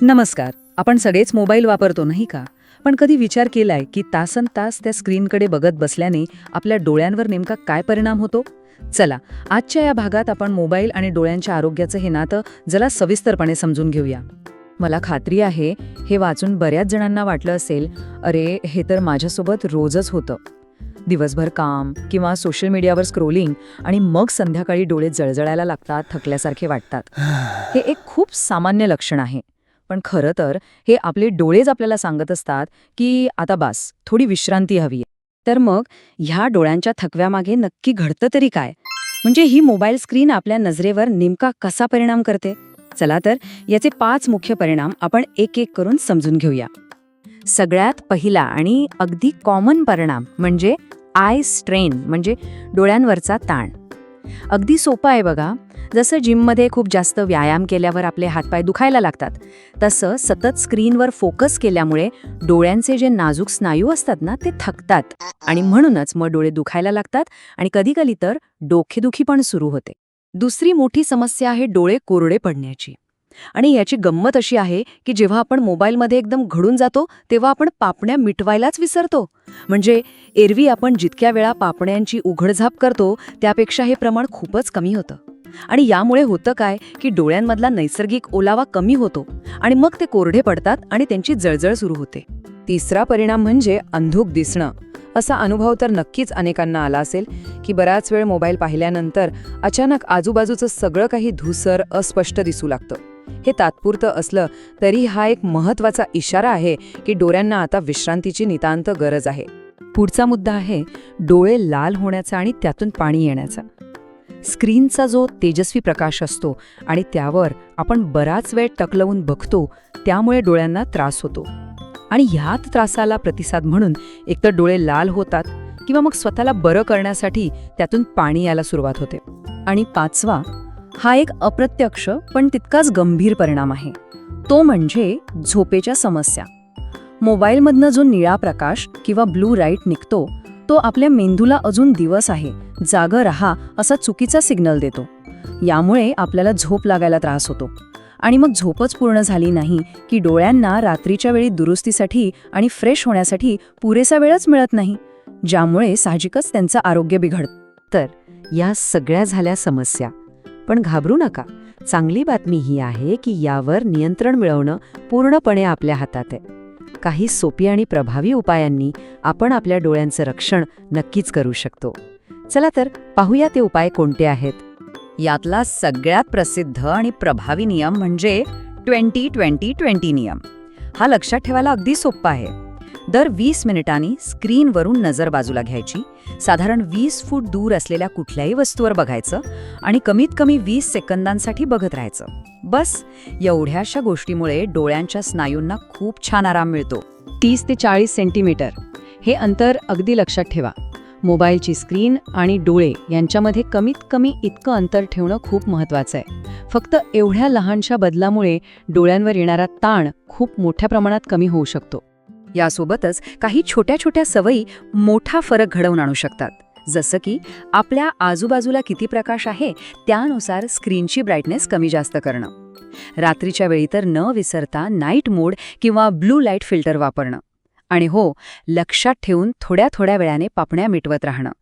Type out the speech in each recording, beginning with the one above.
नमस्कार. आपण सगळेच मोबाईल वापरतो नाही का? पण कधी विचार केलाय की तासन तास त्या स्क्रीनकडे बघत बसल्याने आपल्या डोळ्यांवर नेमका काय परिणाम होतो? चला आजच्या या भागात आपण मोबाईल आणि डोळ्यांच्या आरोग्याचं हे नातं जरा सविस्तरपणे समजून घेऊया. मला खात्री आहे हे वाचून बऱ्याच जणांना वाटलं असेल अरे हे तर माझ्यासोबत रोजच होतं. दिवसभर काम किंवा सोशल मीडियावर स्क्रोलिंग आणि मग संध्याकाळी डोळे जळजळायला लागतात थकल्यासारखे वाटतात. हे एक खूप सामान्य लक्षण आहे. पण खरं तर हे आपले डोळेच आपल्याला सांगत असतात की आता बास थोडी विश्रांती हवी तर मग ह्या डोळ्यांच्या थकव्यामागे नक्की घडतं तरी काय? म्हणजे ही मोबाईल स्क्रीन आपल्या नजरेवर नेमका कसा परिणाम करते? चला तर याचे पाच मुख्य परिणाम आपण एक एक करून समजून घेऊया. सगळ्यात पहिला आणि अगदी कॉमन परिणाम म्हणजे आय स्ट्रेन म्हणजे डोळ्यांवरचा ताण. अगदी सोपा आहे बघा. जसं जिममध्ये खूप जास्त व्यायाम केल्यावर आपले हातपाय दुखायला लागतात तसं सतत स्क्रीनवर फोकस केल्यामुळे डोळ्यांचे जे नाजूक स्नायू असतात ना ते थकतात. आणि म्हणूनच मग डोळे दुखायला लागतात आणि कधीकधी तर डोखेदुखी पण सुरू होते. दुसरी मोठी समस्या आहे डोळे कोरडे पडण्याची. आणि याची गंमत अशी आहे की जेव्हा आपण मोबाईलमध्ये एकदम घडून जातो तेव्हा आपण पापण्या मिटवायलाच विसरतो. म्हणजे एरवी आपण जितक्या वेळा पापण्यांची उघडझाप करतो त्यापेक्षा हे प्रमाण खूपच कमी होतं. आणि यामुळे होतं काय की डोळ्यांमधला नैसर्गिक ओलावा कमी होतो आणि मग ते कोरडे पडतात आणि त्यांची जळजळ सुरू होते. तिसरा परिणाम म्हणजे अंधुक दिसणं. असा अनुभव तर नक्कीच अनेकांना आला असेल की बराच वेळ मोबाईल पाहिल्यानंतर अचानक आजूबाजूचं सगळं काही धुसर अस्पष्ट दिसू लागतं. हे तात्पुरतं असलं तरी हा एक महत्त्वाचा इशारा आहे की डोळ्यांना आता विश्रांतीची नितांत गरज आहे. पुढचा मुद्दा आहे डोळे लाल होण्याचा आणि त्यातून पाणी येण्याचा. स्क्रीनचा जो तेजस्वी प्रकाश असतो आणि त्यावर आपण बराच वेळ टकलवून बघतो त्यामुळे डोळ्यांना त्रास होतो. आणि ह्यात त्रासाला प्रतिसाद म्हणून एकतर डोळे लाल होतात किंवा मग स्वतःला बरं करण्यासाठी त्यातून पाणी यायला सुरुवात होते. आणि पाचवा हा एक अप्रत्यक्ष पण तितकाच गंभीर परिणाम आहे. तो म्हणजे झोपेच्या समस्या. मोबाईलमधनं जो निळा प्रकाश किंवा ब्लू लाइट निघतो तो आपल्या मेंदूला अजून दिवस आहे जागं रहा असा चुकीचा सिग्नल देतो. यामुळे आपल्याला झोप लागायला त्रास होतो. आणि मग झोपच पूर्ण झाली नाही की डोळ्यांना रात्रीच्या वेळी दुरुस्तीसाठी आणि फ्रेश होण्यासाठी पुरेसा वेळच मिळत नाही ज्यामुळे साहजिकच त्यांचं आरोग्य बिघडतं. तर या सगळ्या झाल्या समस्या. पण घाबरू नका चांगली बातमी ही आहे की यावर नियंत्रण मिळवणं पूर्णपणे आपल्या हातात आहे. काही सोपी आणि प्रभावी उपायांनी आपण आपल्या डोळ्यांचं रक्षण नक्कीच करू शकतो. चला तर पाहूया ते उपाय कोणते आहेत? यातला सगळ्यात प्रसिद्ध आणि प्रभावी नियम म्हणजे ट्वेंटी ट्वेंटी ट्वेंटी नियम. हा लक्षात ठेवायला अगदी सोपा आहे. दर वीस मिनिटांनी स्क्रीनवरून नजर बाजूला घ्यायची. साधारण वीस फूट दूर असलेल्या कुठल्याही वस्तूवर बघायचं आणि कमीत कमी वीस सेकंदांसाठी बघत राहायचं. बस एवढ्याशा गोष्टीमुळे डोळ्यांच्या स्नायूंना खूप छान आराम मिळतो. तीस ते चाळीस सेंटीमीटर. हे अंतर अगदी लक्षात ठेवा. मोबाईलची स्क्रीन आणि डोळे यांच्यामध्ये कमीत कमी इतकं अंतर ठेवणं खूप महत्त्वाचं आहे. फक्त एवढ्या लहानशा बदलामुळे डोळ्यांवर येणारा ताण खूप मोठ्या प्रमाणात कमी होऊ शकतो. यासोबतच काही छोट्या छोट्या सवयी मोठा फरक घडवून आणू शकतात. जसं की आपल्या आजूबाजूला किती प्रकाश आहे त्यानुसार स्क्रीनची ब्राईटनेस कमी जास्त करणं. रात्रीच्या वेळी तर न विसरता नाईट मोड किंवा ब्लू लाइट फिल्टर वापरणं. आणि हो लक्षात ठेवून थोड्या थोड्या वेळाने पापण्या मिटवत राहणं.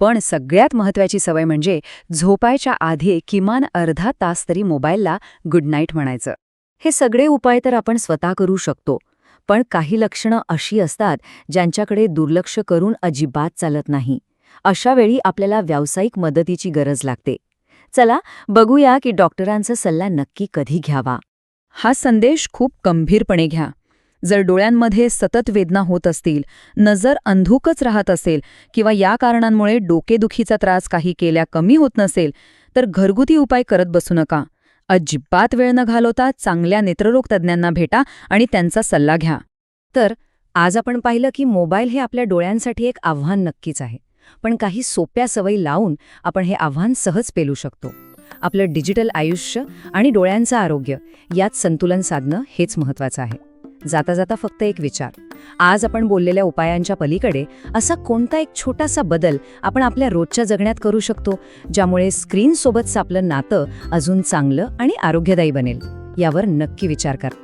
पण सगळ्यात महत्त्वाची सवय म्हणजे झोपायच्या आधी किमान अर्धा तास तरी मोबाईलला गुड नाईट म्हणायचं. हे सगळे उपाय तर आपण स्वतः करू शकतो पण काही लक्षणं अशी असतात ज्यांच्याकडे दुर्लक्ष करून अजिबात चालत नाही. अशा वेळी आपल्याला व्यावसायिक मदतीची गरज लागते. चला बघूया की डॉक्टरांचा सल्ला नक्की कधी घ्यावा. हा संदेश खूप गंभीरपणे घ्या. जर डोळ्यांमध्ये सतत वेदना होत असतील नजर अंधुकच राहत असेल किंवा या कारणांमुळे डोकेदुखीचा त्रास काही केल्या कमी होत नसेल तर घरगुती उपाय करत बसू नका. अजिबात वेळ न घालवता चांगल्या नेत्ररोग तज्ज्ञांना भेटा आणि त्यांचा सल्ला घ्या. तर आज आपण पाहिलं की मोबाईल हे आपल्या डोळ्यांसाठी एक आव्हान नक्कीच आहे. पण काही सोप्या सवयी लावून आपण हे आव्हान सहज पेलू शकतो. आपलं डिजिटल आयुष्य आणि डोळ्यांचं आरोग्य यात संतुलन साधणं हेच महत्त्वाचं आहे. जाता जाता फक्त एक विचार. आज आपण बोललेल्या उपायांच्या पलीकडे असा कोणता एक छोटासा बदल आपण आपल्या रोजच्या जगण्यात करू शकतो ज्यामुळे स्क्रीनसोबतचं आपलं नातं अजून चांगलं आणि आरोग्यदायी बनेल? यावर नक्की विचार करा.